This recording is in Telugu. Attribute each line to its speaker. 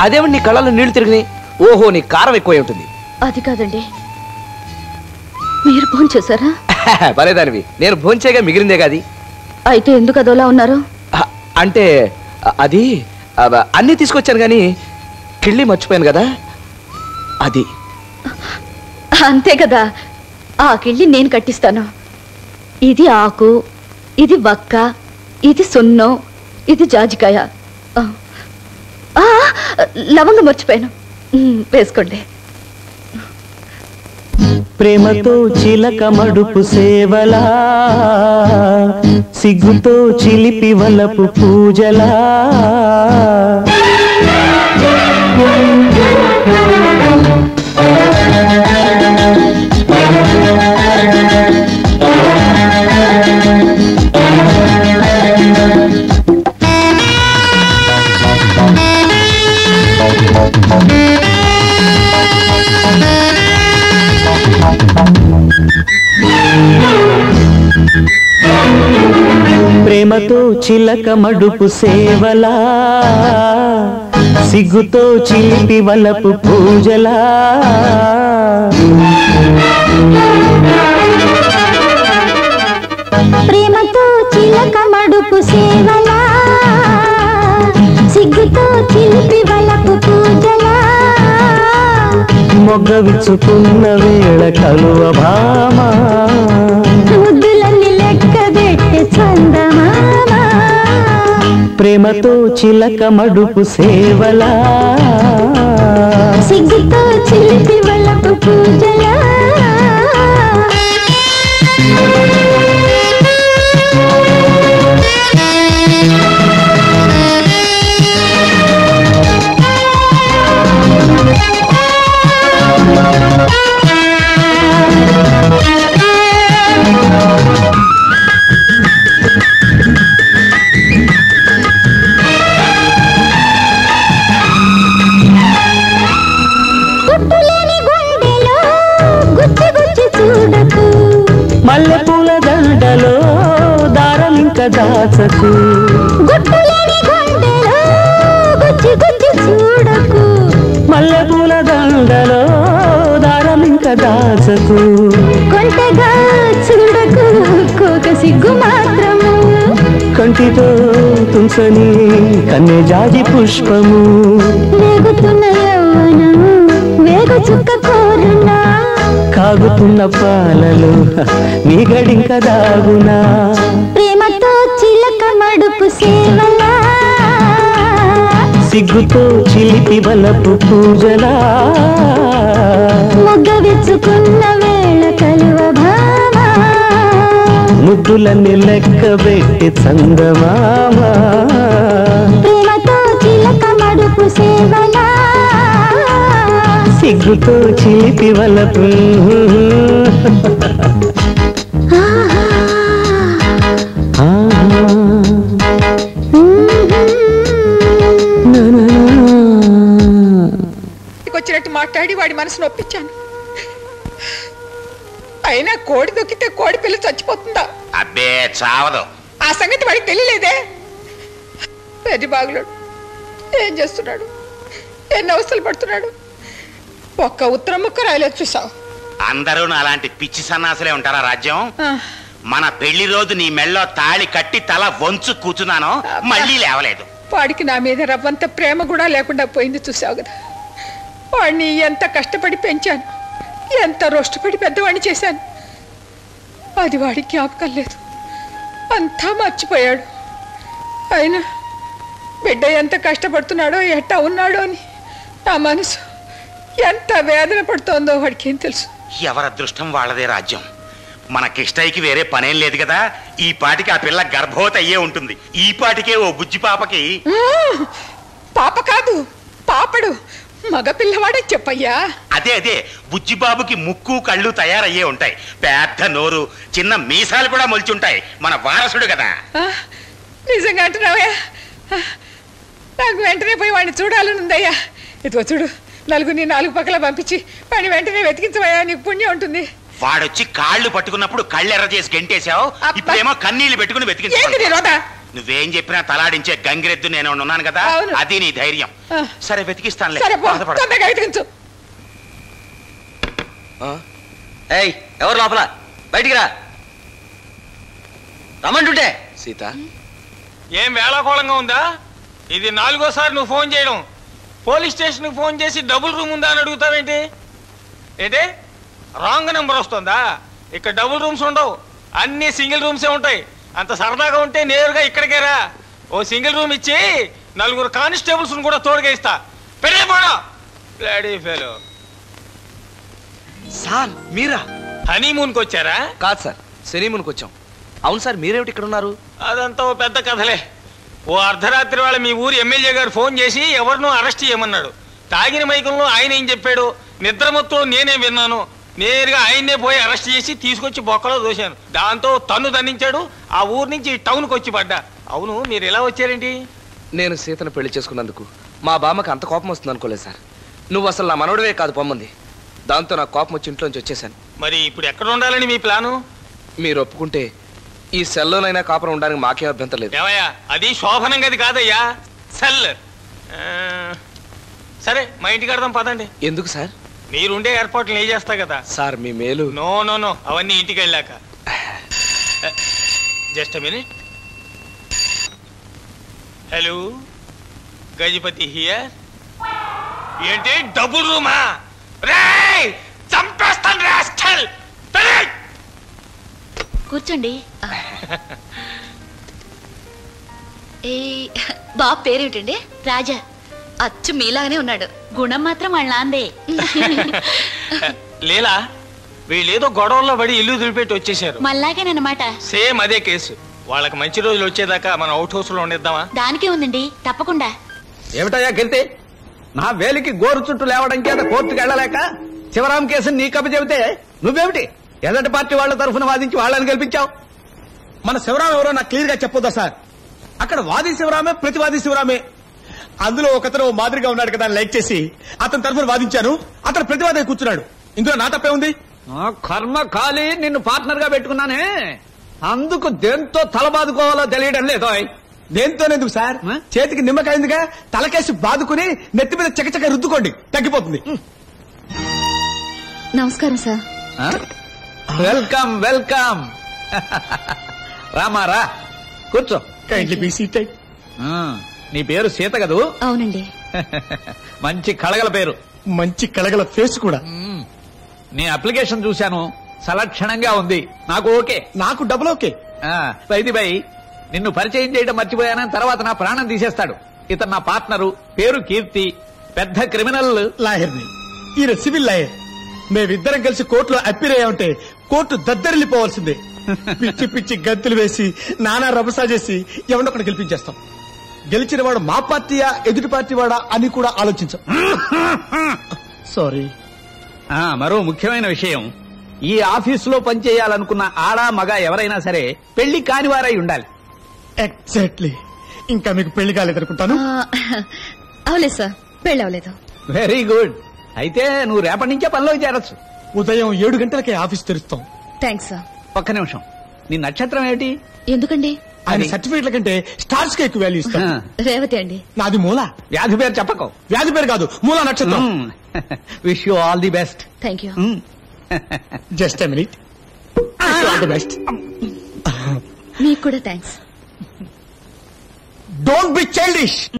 Speaker 1: అదేమో నీ కళ్ళలో నీళ్ళు తిరిగినాయి. ఓహో నీ కారం ఎక్కువై ఉంటుంది.
Speaker 2: అది కాదండి. మీరు ఫోన్ చేశారా
Speaker 1: భలేదానివి నేను భోంచేగా మిగిలిందే కాది.
Speaker 2: అయితే ఎందుకు అదోలా ఉన్నారు?
Speaker 1: అ- అంటే అ- అది అవ- అన్నీ తీసుకొచ్చాను కానీ కిళ్ళి మర్చిపోయాను కదా. అది.
Speaker 2: అంతే కదా. ఆ కిళ్ళి నేను కట్టిస్తాను. ఇది ఆకు ఇది వక్క ఇది సున్నం ఇది జాజికాయ. ఆ, లవంగ మర్చిపోయాను. వేసుకోండి.
Speaker 3: ప్రేమతో చిలక మడుపు సేవలా సిగ్గుతో చిలిపి వలపు పూజలా. ప్రేమతో చిలక మడుపు సేవలా సిగ్గుతో చిలిపి వలపు పూజలా.
Speaker 4: ప్రేమతో చిలక మడుపు సేవలా సిగ్గుతో చిలిపి వలపు పూజలా.
Speaker 3: మొగ్గ విచ్చుకున్న వేళ కలువ భామ. ప్రేమతో చిలక మడుపు సేవలా.
Speaker 4: సిగ్గుతో చిలిపి వలపు పూజలా.
Speaker 3: దాచకు.
Speaker 4: చూడకు.
Speaker 3: మల్లెపూల దండలో దారం ఇంకా దాచకు.
Speaker 4: కొంటగా చూడకు కోక సిగ్గు మాత్రము.
Speaker 3: కంటితో తుంచని కన్నె జాజి పుష్పము.
Speaker 4: వేగుతున్న యవ్వనము వేగు చుక్క కోరునా.
Speaker 3: కాగుతున్న పాలలో నీ గడింక దాగునా.
Speaker 4: మడుపు సేవలా
Speaker 3: సిగ్గుతో చిలిపి వలపు పూజలా.
Speaker 4: మొగ్గ విచ్చుకున్న వేళ కలువ భామ.
Speaker 3: ముద్దులన్నీ లెక్క పెట్టి చందమామ.
Speaker 4: ప్రేమతో చిలక మడుపు సేవలా.
Speaker 3: సిగ్గుతో చిలిపి వలపు.
Speaker 5: వాడి మనసు నొప్పించాను అయినా కోడి దొక్కితే కోడి పిల్ల చచ్చిపోతుందా?
Speaker 6: అబ్బే చావదు.
Speaker 5: ఆ సంగతి వాడికి తెలియలేదే? పెద్ద బాగులోడు. ఏం చేస్తున్నాడు? ఎన్ని అవస్థలు పడుతున్నాడు? ఒక్క ఉత్తరం ముక్క రాయలేదు చూసావు?
Speaker 6: అందరూ అలాంటి పిచ్చి సన్నాసులే ఉంటారా రాజ్యం? మన పెళ్ళి రోజు నీ మెళ్ళో తాళి కట్టి తల వంచు కూర్చున్నాను మళ్ళీ లేవలేదు.
Speaker 5: వాడికి నా మీద రవ్వంత ప్రేమ కూడా లేకుండా పోయింది చూసావు కదా? వాడిని ఎంత కష్టపడి పెంచాను ఎంత రోష్టపడి పెద్దవాడిని చేశాను. అది వాడికి జ్ఞాపకం లేదు. అంతా మర్చిపోయాడు. అయినా బిడ్డ ఎంత కష్టపడుతున్నాడో ఎట్టా ఉన్నాడో అని నా మనసు ఎంత వేదన పడుతోందో వాడికి ఏం తెలుసు.
Speaker 6: ఎవరి అదృష్టం వాళ్ళదే రాజ్యం. మన కిష్టయ్యకి వేరే పనేం లేదు కదా ఈ పాటికి ఆ పిల్ల గర్భవతి అయ్యే ఉంటుంది. ఈ పాటికే ఓ బుజ్జి పాపకి!
Speaker 5: పాప కాదు పాపడు. మగ పిల్లవాడే చెప్పయ్యా.
Speaker 6: అదే అదే. బుజ్జిబాబుకి ముక్కు కళ్ళు తయారయ్యే ఉంటాయి. పెద్ద నోరు చిన్న మీసాలు కూడా మొలిచుంటాయి. మన వారసుడు కదా.
Speaker 5: నిజంగా అంటున్నావయ్యా? నాకు వెంటనే పోయి వాడిని చూడాలని ఉందయ్యా ఇదిగో చూడు నలుగురిని నాలుగు పక్కల పంపించి వాడిని వెంటనే వెతికించవయ్యా. నీకు పుణ్యం ఉంటుంది.
Speaker 6: వాడొచ్చి కాళ్ళు పట్టుకున్నప్పుడు కళ్ళెర్ర చేసి గెంటేశావు. ఇప్పుడేమో కన్నీళ్ళు పెట్టుకుని
Speaker 5: రోదా
Speaker 6: నువ్వేం చెప్పినా తలాడించే గంగిరెద్దు నేను ఉన్నాను కదా?
Speaker 5: అవును.
Speaker 6: అది నీ ధైర్యం. సరే వెతికిస్తానులే.
Speaker 5: సరే పో.
Speaker 6: బాధపడకు.
Speaker 5: తొందరగా వెతికించు.
Speaker 7: ఏయ్ ఎవరు లోపల? బయటికి రా. రమ్మంటుంటే.
Speaker 1: సీత.
Speaker 8: ఏం వేళాకోళంగా ఉందా? ఇది నాలుగోసారి నువ్వు ఫోన్ చేయడం. పోలీస్ స్టేషన్కి ఫోన్ చేసి డబుల్ రూమ్ ఉందా అని అడుగుతావేంటి? ఏంటి? రాంగ్ నెంబర్ వస్తుందా? ఇక్కడ డబుల్ రూమ్స్ ఉండవు. అన్ని సింగిల్ రూమ్సే ఉంటాయి. అంత సరదాగా ఉంటే నేరుగా ఇక్కడికే రా. ఓ సింగిల్ రూమ్ ఇచ్చి నలుగురు కానిస్టేబుల్స్ కూడా తోడుగా ఇస్తా పెళ్ళే పోడా ఫెలో
Speaker 1: సార్ మీరా?
Speaker 8: హనీమూన్కి వచ్చారా?
Speaker 1: కాదు సార్ సినిమాకి వచ్చాం. అవును సార్ మీరేమిటి ఇక్కడ ఉన్నారు?
Speaker 8: అదంతా ఓ పెద్ద కథలే. ఓ అర్ధరాత్రి వాళ్ళ మీ ఊరు ఎమ్మెల్యే గారు ఫోన్ చేసి ఎవరినో అరెస్ట్ చేయమన్నాడు. తాగిన మైకంలో ఆయన ఏం చెప్పాడు? నిద్రమత్తులో నేనే విన్నాను. నేరుగా ఆయన్నే పోయి అరెస్ట్ చేసి తీసుకొచ్చి బొక్కలో దోశాను. దాంతో తన్ను దండించాడు. ఆ ఊరు నుంచి టౌన్కి వచ్చి పడ్డా. అవును మీరు ఎలా వచ్చారేంటి?
Speaker 1: నేను సీతను పెళ్ళి చేసుకున్నందుకు మా బామ్మకి అంత కోపం వస్తుంది అనుకోలేదు సార్. నువ్వు అసలు నా మనవడివే కాదు పొమ్మంది. దాంతో నాకు కోపం వచ్చి ఇంట్లోంచి వచ్చేసాను
Speaker 8: మరి ఇప్పుడు ఎక్కడ ఉండాలని మీ ప్లాను?
Speaker 1: మీరు ఒప్పుకుంటే ఈ సెల్లోనైనా కాపురం ఉండడానికి మాకే అభ్యంతరం లేదు.
Speaker 8: ఏమయ్యా అది శోభనం గది కాదయ్యా. సెల్. సరే మా ఇంటికి కడదాం పదండి.
Speaker 1: ఎందుకు సార్?
Speaker 8: మీరుండే ఏర్పాట్లు నేను చేస్తా కదా.
Speaker 1: సార్ మీ మేలు.
Speaker 8: నో నో నో అవన్నీ ఇంటికి వెళ్ళాక. Just minute. Hello Gajapati here. ఏంటి డబుల్ రూమా? రే చంపేస్తాను రాస్కల్
Speaker 2: కూర్చోండి. ఏ బాబు పేరేమిటండి? రాజా. అచ్చు మీలాగానే ఉన్నాడు. గుణం మాత్రం వాళ్ళ నాందే
Speaker 8: లేలా వీళ్ళేదో గొడవల్లో పడి ఇల్లు దులిపెట్టి వచ్చేసారు
Speaker 2: మళ్ళాగేనమాట
Speaker 8: సేమ్ అదే కేసు. వాళ్ళకి మంచి రోజులు వచ్చేదాకా మనం అవుట్ హౌస్లో ఉండేద్దామా?
Speaker 2: దానికే ఉందండి. తప్పకుండా.
Speaker 9: ఏమిటయ్యా కీర్తి? నా వేలికి గోరు చుట్టూ లేవడం చేత కోర్టుకు వెళ్ళలేక శివరాం కేసుని నీ కప్ప చెబితే నువ్వేమిటి? ఎదటి పార్టీ వాళ్ళ తరఫున వాదించి వాళ్ళని గెలిపించావు?
Speaker 10: మన శివరాం ఎవరో నాకు క్లియర్గా చెప్పొద్దా సార్? అక్కడ వాది శివరామే ప్రతివాది శివరామే. అందులో ఒకతను మాదిరిగా ఉన్నాడు కదా అని లైక్ చేసి అతని తరఫున వాదించాను. అతను ప్రతివాది కూర్చున్నాడు. ఇందులో నా తప్పే ఉంది?
Speaker 9: నా కర్మ కాలి నిన్ను పార్ట్నర్గా పెట్టుకున్నానే. అందుకు దేంతో తలబాదుకోవాలో తెలియడం లేదు
Speaker 10: దేంతోనేందుకు సార్? చేతికి నిమ్మకాయిందిగా తలకేసి బాదుకుని నెత్తి మీద చకచక రుద్దుకోండి. తగ్గిపోతుంది.
Speaker 2: నమస్కారం సార్.
Speaker 9: Welcome welcome. రామారా కూర్చో.
Speaker 10: కైండ్లీ బీ సీట్
Speaker 9: ఆ, నీ పేరు సీత కదూ?
Speaker 2: అవునండి.
Speaker 9: మంచి కళగల పేరు.
Speaker 10: మంచి కళగల ఫేస్ కూడా.
Speaker 9: నీ అప్లికేషన్ చూశాను. సలక్షణంగా ఉంది. నాకు ఓకే.
Speaker 10: నాకు డబుల్ ఓకే.
Speaker 9: వైది బై నిన్ను పరిచయం చేయడం మర్చిపోయానని తర్వాత నా ప్రాణం తీసేస్తాడు. ఇతను నా పార్ట్నరు. పేరు కీర్తి. పెద్ద క్రిమినల్.
Speaker 10: లాయర్ని ఈయన సివిల్ లాయర్. మేమిద్దరం కలిసి కోర్టులో అప్పీర్ అయ్యామంటే కోర్టు దద్దరిల్లిపోవాల్సిందే. పిచ్చి పిచ్చి గంతులు వేసి నానా రభసా చేసి ఎవరినొకటి గెలిపించేస్తాం. గెలిచిన వాడు మా పార్టీయా ఎదుటి పార్టీ వాడా అని కూడా ఆలోచించాం. సారీ.
Speaker 9: ఆ, మరో ముఖ్యమైన విషయం. ఈ ఆఫీసులో పనిచేయాలనుకున్న ఆడా మగ ఎవరైనా సరే పెళ్ళి కానివారై ఉండాలి.
Speaker 10: ఎగ్జాక్ట్లీ. ఇంకా మీకు పెళ్ళి కాలేదనుకుంటాను
Speaker 2: అవలేదు సార్ పెళ్ళి అవలేదు
Speaker 9: వెరీ గుడ్. అయితే నువ్వు రేపటి నుంచే పనిలోకి చేరొచ్చు.
Speaker 10: ఉదయం ఏడు గంటలకే ఆఫీస్ తెరుస్తాం.
Speaker 2: Thanks sir.
Speaker 9: ఒక్క నిమిషం. నీ నక్షత్రం ఏమిటి?
Speaker 2: ఎందుకండి?
Speaker 10: ఆయన సర్టిఫికెట్ల కంటే స్టార్స్కి ఎక్కువ వాల్యూ ఇస్తాం
Speaker 2: రేవతి అండి.
Speaker 10: నాది మూల.
Speaker 9: వ్యాధి పేరు చెప్పకు.
Speaker 10: వ్యాధి పేరు కాదు మూల నక్షత్రం.
Speaker 9: Wish you all the best
Speaker 2: thank you
Speaker 10: just minute all the best
Speaker 2: మీకు కూడా థ్యాంక్స్
Speaker 10: డోంట్ బి చైల్డిష్